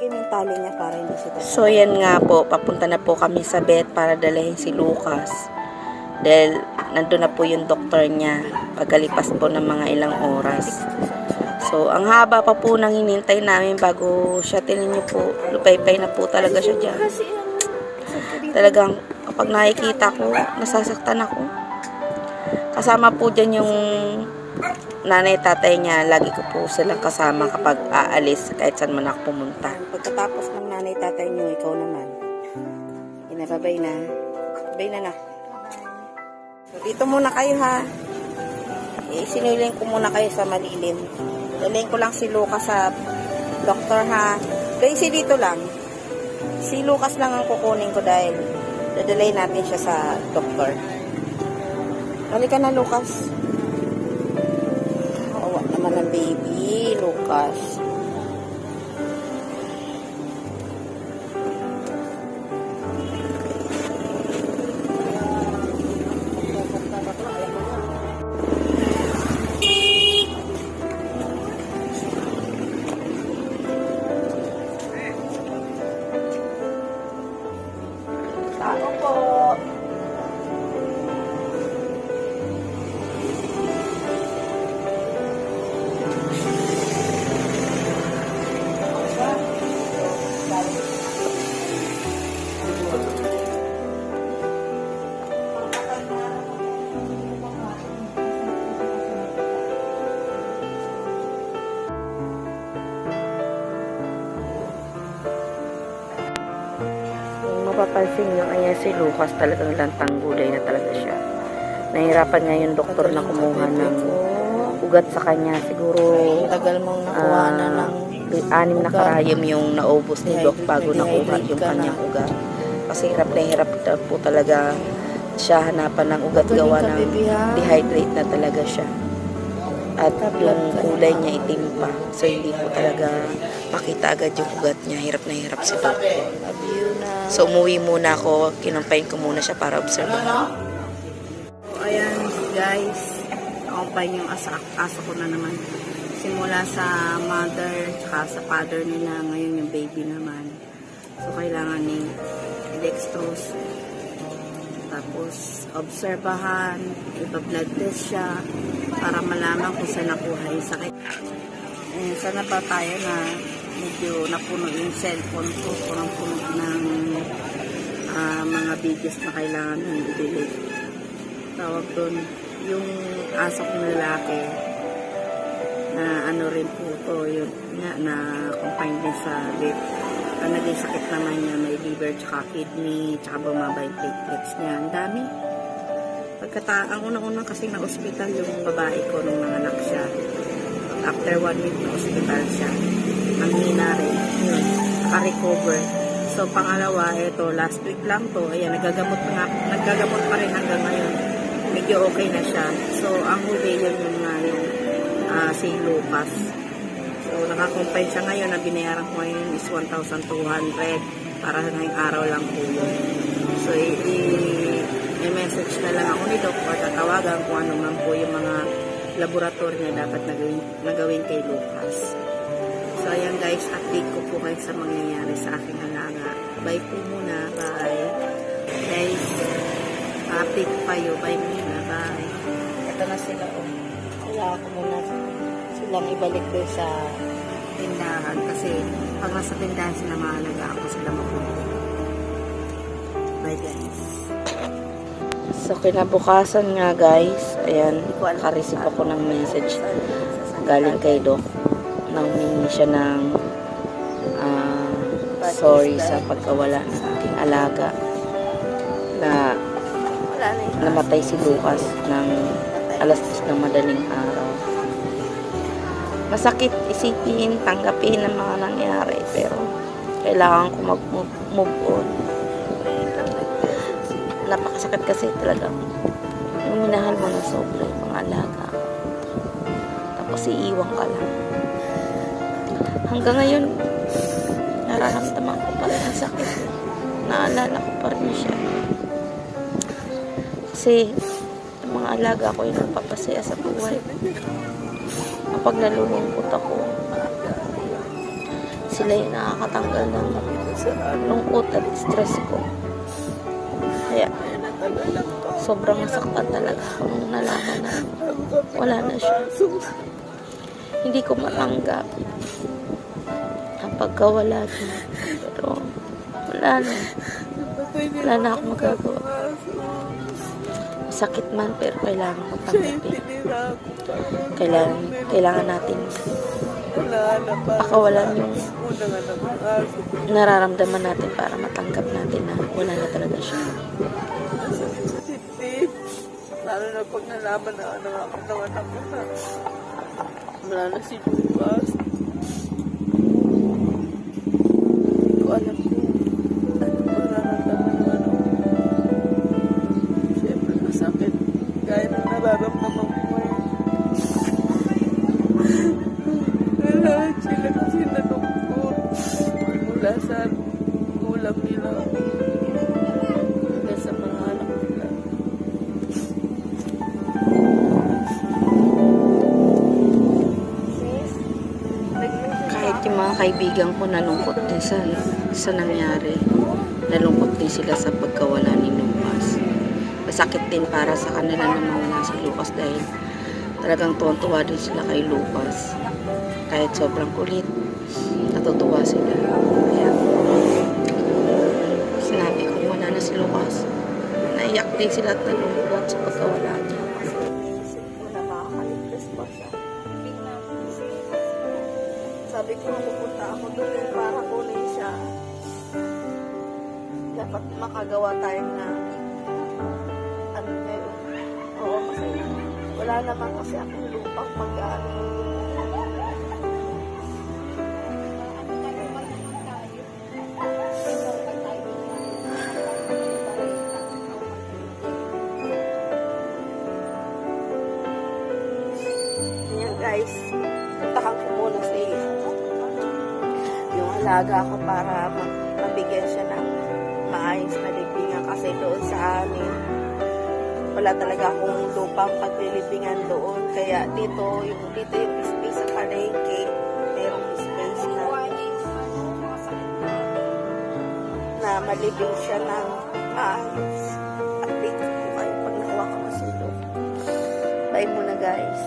Ilagay mo yung tali niya para hindi siya So, yan nga po. Papunta na po kami sa vet para dalahin si Lucas. Dahil nandun na po yung doktor niya. Pagkalipas po ng mga ilang oras. So, ang haba pa po nang hinintay namin bago siya. Tinan niyo po, lupay-pay na po talaga siya dyan. Talagang kapag nakikita ko, nasasaktan ako. Kasama po dyan yung nanay tatay niya. Lagi ko po silang kasama kapag aalis kahit saan man ako pumunta. Pagkatapos ng nanay tatay niyo, ikaw naman. Inababay na. Babay na na. So, dito muna kayo ha. Eh, sinuling ko muna kayo sa malilim. Dalhin ko lang si Lucas sa doktor ha. Daisy dito lang. Si Lucas lang ang kukunin ko dahil dadalay natin siya sa doktor. Halika na, Lucas. Baby, mapapansin nyo, ayan si Lucas talagang lantang gulay na talaga siya. Nahirapan nga yung doktor na kumuha ng ugat sa kanya. Siguro tagal mong nakuha na ah, ng anim na karayom yung naubos ni Doc bago nakuha yung kanyang ugat. Kasi hirap na hirap po talaga siya hanapan ng ugat gawa ng dehydrate na talaga siya. At yung kulay niya itim pa. So hindi po talaga makita agad yung ugat niya. Hirap na hirap si Doc. So, umuwi muna ako. Kinumpayin ko muna siya para observe. So, ayan guys, nakumpay yung asa, aso ko na naman. Simula sa mother, tsaka sa father nila, ngayon yung baby naman. So, kailangan ni dextrose. Tapos, obserbahan, iba-blood test siya para malaman kung saan nakuha yung sakit. Eh, sana ba tayo na medyo napuno yung cellphone ko, punong-puno ng ah, mga videos na kailangan nang i-delete. Tawag doon, yung aso kong lalaki na ano rin po to, yun nga, na confine din sa lip. Ang naging sakit naman niya, may liver, tsaka kidney, tsaka bumaba yung platelets niya. Ang dami. Pagkata, ang unang-unang kasi na ospital yung babae ko nung nanganak siya. After one week na ospital siya. Ang hina rin. Yun. Naka-recover. So, pangalawa, ito, last week lang to. Ayan, nagagamot nga, nagagamot pa rin hanggang ngayon. Medyo okay na siya. So, ang huli yun yung nga yung ah, si Lucas. So, nakakompine siya ngayon. Ang binayaran ko ngayon is 1,200 para ngayong araw lang po yun. So, i- i-message na lang ako ni Doc or tatawagan kung ano man po yung mga laboratory na dapat nagawin, nagawin kay Lucas. So, ayan guys, update ko po kayo sa mangyayari sa aking alaga. Bye po muna. Bye. Guys, update ko kayo. Bye muna. Bye. Ito na sila. Oh. Kaya ako muna silang ibalik doon sa tindahan kasi pag nasa tindahan sila mahalaga ako sila mapunta. Bye guys. So, kinabukasan nga guys, ayan, nakareceive ako ng message galing kay Doc. Nang humingi siya ng ah, sorry sa pagkawala ng aking alaga na namatay si Lucas ng alas 10 ng madaling araw. Masakit isipin, tanggapin ang mga nangyari, pero kailangan ko mag-move move on. Napakasakit kasi talaga. Yung minahal mo na sobra yung mga alaga. Tapos iiwan ka lang. Hanggang ngayon, nararamdaman ko pa rin ang sakit. Naalala ko pa rin siya. Kasi, yung mga alaga ko yung nagpapasaya sa buhay. Kapag nalulungkot ako, si sila yung nakakatanggal ng lungkot at stress ko. Kaya, sobrang nasaktan talaga nung nalaman na wala na siya. Hindi ko matanggap ang pagkawala niya. Pero, wala na. Wala na akong magagawa. Masakit man, pero kailangan ko tanggapin. Kailangan, kailangan natin pakawalan yung nararamdaman natin para matanggap natin na wala na talaga siya. Lalo na pag nalaman na ano nga ng anak ko na wala na si Lucas. Kaibigan ko nalungkot din sa, sa nangyari. Nalungkot din sila sa pagkawala ni Lucas. Masakit din para sa kanila na mawala si Lucas dahil talagang tuwan-tuwa din sila kay Lucas. Kahit sobrang kulit, natutuwa sila. Kaya, sinabi ko wala na si Lucas. Naiyak din sila at nalungkot sa pagkawala Sabi ko, pupunta ako doon eh, para kunin siya. Dapat makagawa tayo na ano pero oo kasi wala naman kasi akong lupang mag-ano. Guys, puntahan yung alaga ko para mabigyan siya ng maayos na libingan. Kasi doon sa amin wala talaga akong lupang paglilibingan doon. Kaya dito yung dito yung space sa palengke merong space na na malibing siya ng maayos. At dito po kayo pag nakuha ka masilo bye muna guys.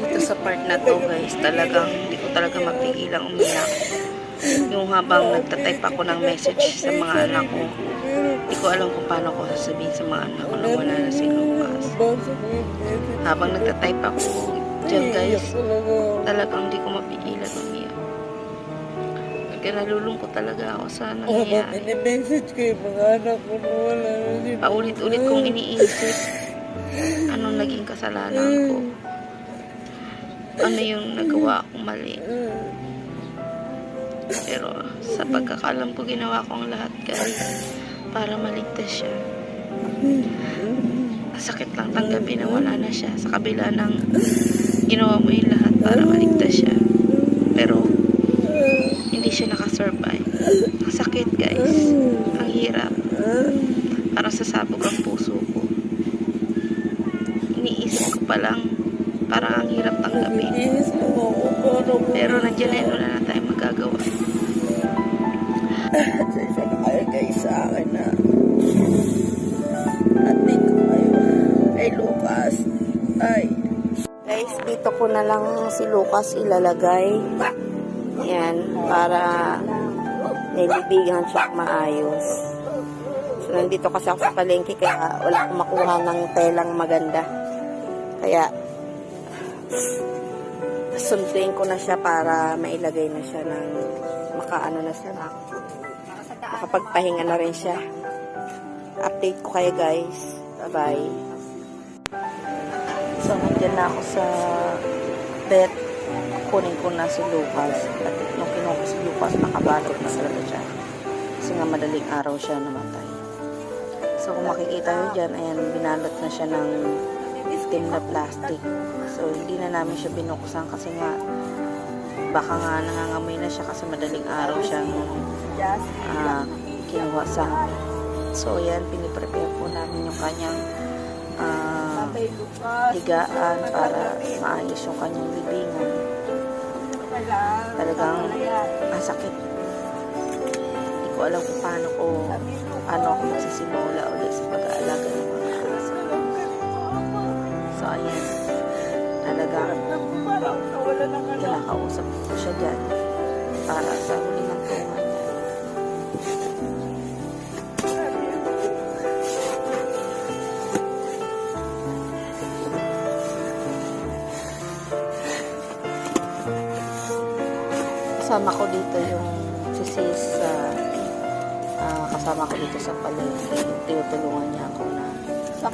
Dito sa part na to guys, talagang talaga mapigilang umiyak. Yung habang nagtatype ako ng message sa mga anak ko, hindi ko alam kung paano ko sasabihin sa mga anak ko na wala na si Lucas. Habang nagtatype ako dyan guys, talagang hindi ko mapigilan umiyak. Kaya nalulungkot talaga ako sa nangyayari. Mini-message ko yung mga anak ko na wala na si Paulit-ulit kong iniisip anong naging kasalanan ko. Ano yung nagawa kong mali. Pero sa pagkakalam ko, ginawa ko ang lahat guys para maligtas siya. Masakit lang tanggapin na wala na siya sa kabila ng ginawa mo yung lahat para maligtas siya. Pero hindi siya nakasurvive. Masakit guys. Ang hirap. Parang sasabog ang puso ko. Iniisip ko pa lang Pero nandiyan na yun, wala na tayong magagawa. Na kayo guys sa akin na atin ko kayo. Ay Lucas. Ay. Guys, dito ko na lang si Lucas ilalagay. Yan, para nilibigan siya maayos. So, nandito kasi ako sa palengke kaya wala akong makuha ng telang maganda. Kaya, sunduin ko na siya para mailagay na siya ng makaano na siya na makapagpahinga na rin siya. Update ko kayo guys. Bye-bye. So, nandiyan na ako sa vet. Kunin ko na si Lucas. At nung kinuha ko si Lucas, nakabalot na talaga siya. Kasi nga madaling araw siya namatay. So, kung makikita nyo dyan, ayan, binalot na siya ng itim na plastic. So, hindi na namin siya binuksan kasi nga baka nga nangangamoy na siya kasi madaling araw siya ah, kinuha sa amin. So, yan, piniprepare po namin yung kanyang Lucas. higaan para maayos yung kanyang libingan. Talagang masakit. Hindi ko alam kung paano ko, paano ako magsisimula ulit sa pag-aalaga ng. So, ayan. Talagang parang nawala ng anak. kinakausap ko siya dyan para sa huli ng tunga niya. Kasama ko dito yung si sis sa ah, kasama ko dito sa palengke. Tinutulungan niya ako na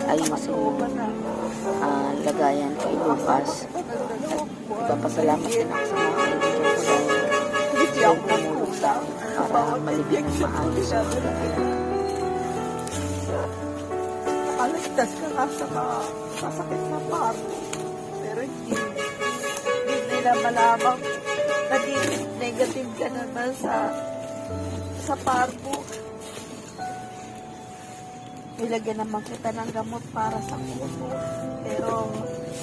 ayusin yung ah, lagayan kay Lucas. At ipapasalamat din ako sa mga kaibigan ko dahil sila yung tumulong sa akin para malibig ng maayos yung pag-aalala. Nakaligtas ka nga sa mga masakit na parto. Pero hindi, hindi nila malamang naging negative ka naman sa sa parto. Nilagyan naman kita ng gamot para sa puso. Pero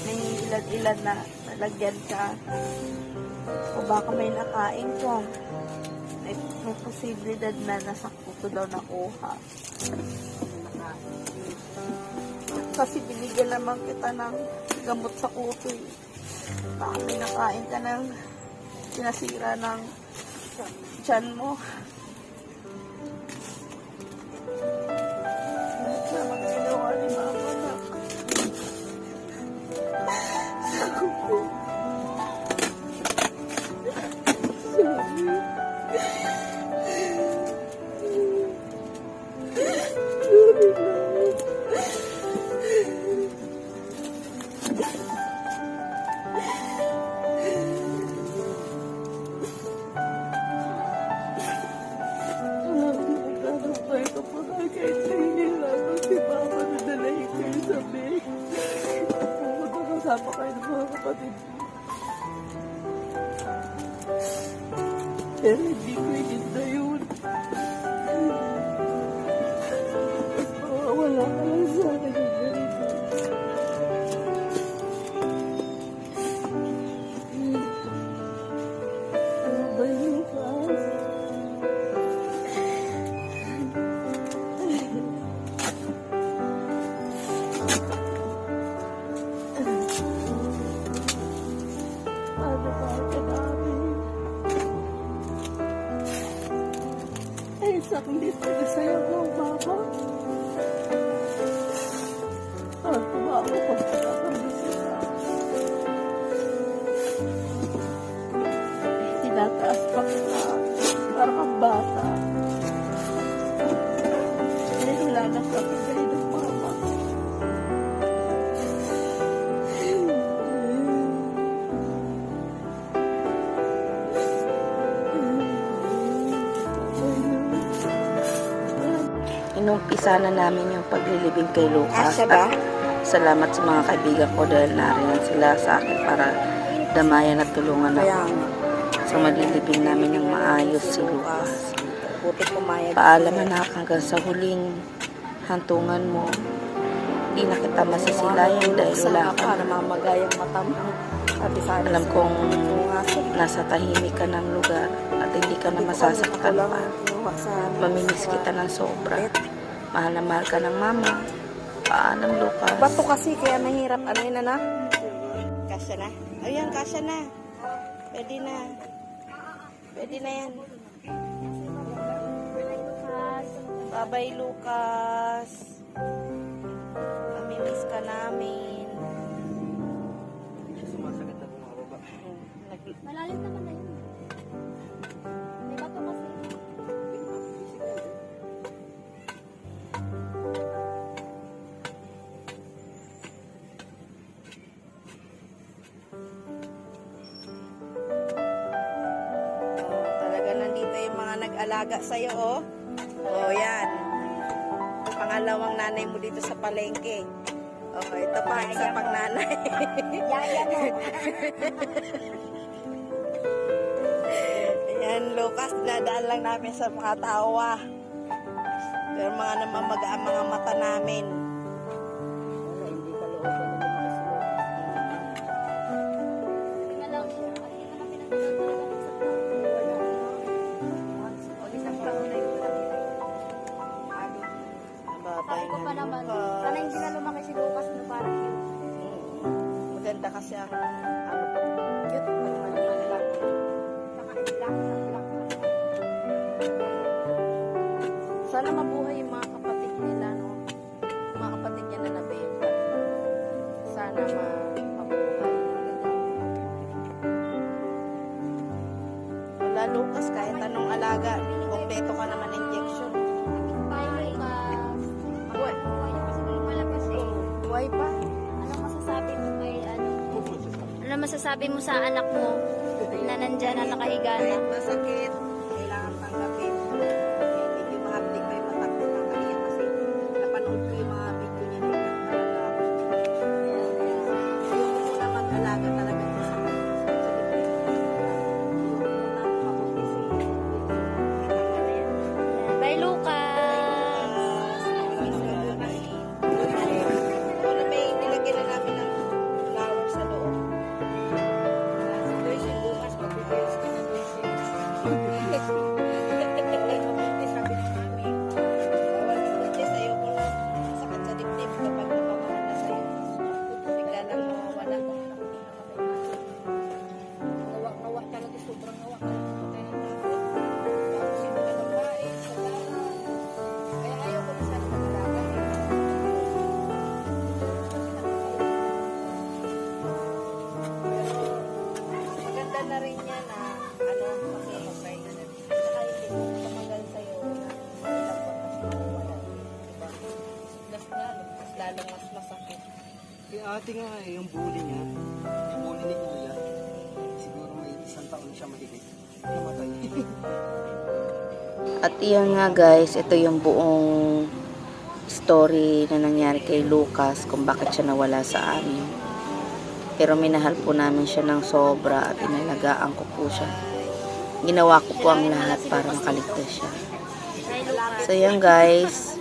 may ilan-ilan na nalagyan ka. O baka may nakain ko. May, may posibilidad na nasa puso daw nakuha. Kasi binigyan naman kita ng gamot sa kuto. Baka may nakain ka ng sinasira ng tiyan mo. Kasama kayo ng mga kapatid. Pero hindi ko Ay, saklit na sa'yo mo, mama. Inumpisa na namin yung paglilibing kay Lucas. Asya ba? At salamat sa mga kaibigan ko dahil nariyan sila sa akin para damayan at tulungan ako. nga, sa malilibing namin ng maayos si Lucas. Paalam na hanggang sa huling hantungan mo. Hindi na kita masisilayan dahil wala ka. Para mamagayang mata mo. Alam kong nasa tahimik ka ng lugar at hindi ka na masasaktan pa. Sa Mamimiss kita ng sobra. Mahal na mahal ka ng mama. Paalam, Lucas. Bato kasi kaya mahirap ano yun na Kasya na. Ayan, kasya na. Pwede na. Pwede na yan. Babay, Lucas. Mamimiss ka namin. Nag- Malalim naman na yun. Nag-alaga sa'yo, oh. Oh, yan. Pangalawang nanay mo dito sa palengke. Oh, ito pa, isa pang nanay. Yaya mo. Ayan, Lucas, nadaan lang namin sa mga tawa. Pero mga namamaga ang mga mata namin. Lucas, kahit anong alaga, kompleto ka naman injection. Bye, Lucas. Buhay. Malakas eh. Buhay pa. Anong masasabi mo kay ano? Ano masasabi mo sa anak mo na nandyan na nakahiga na? Masakit, Ate nga eh, yung bully niya, yung bully ni kuya, siguro may isang taon siya mahigit. Namatay. At iyan nga guys, ito yung buong story na nangyari kay Lucas kung bakit siya nawala sa amin. Pero minahal po namin siya ng sobra at inalagaan ko po siya. Ginawa ko po ang lahat para makaligtas siya. So yan guys,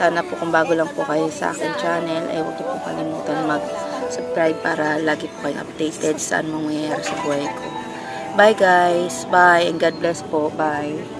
sana po kung bago lang po kayo sa akin channel, ay huwag niyo po kalimutan mag-subscribe para lagi po kayong updated sa anong mangyayari sa buhay ko. Bye guys, bye and God bless po, bye.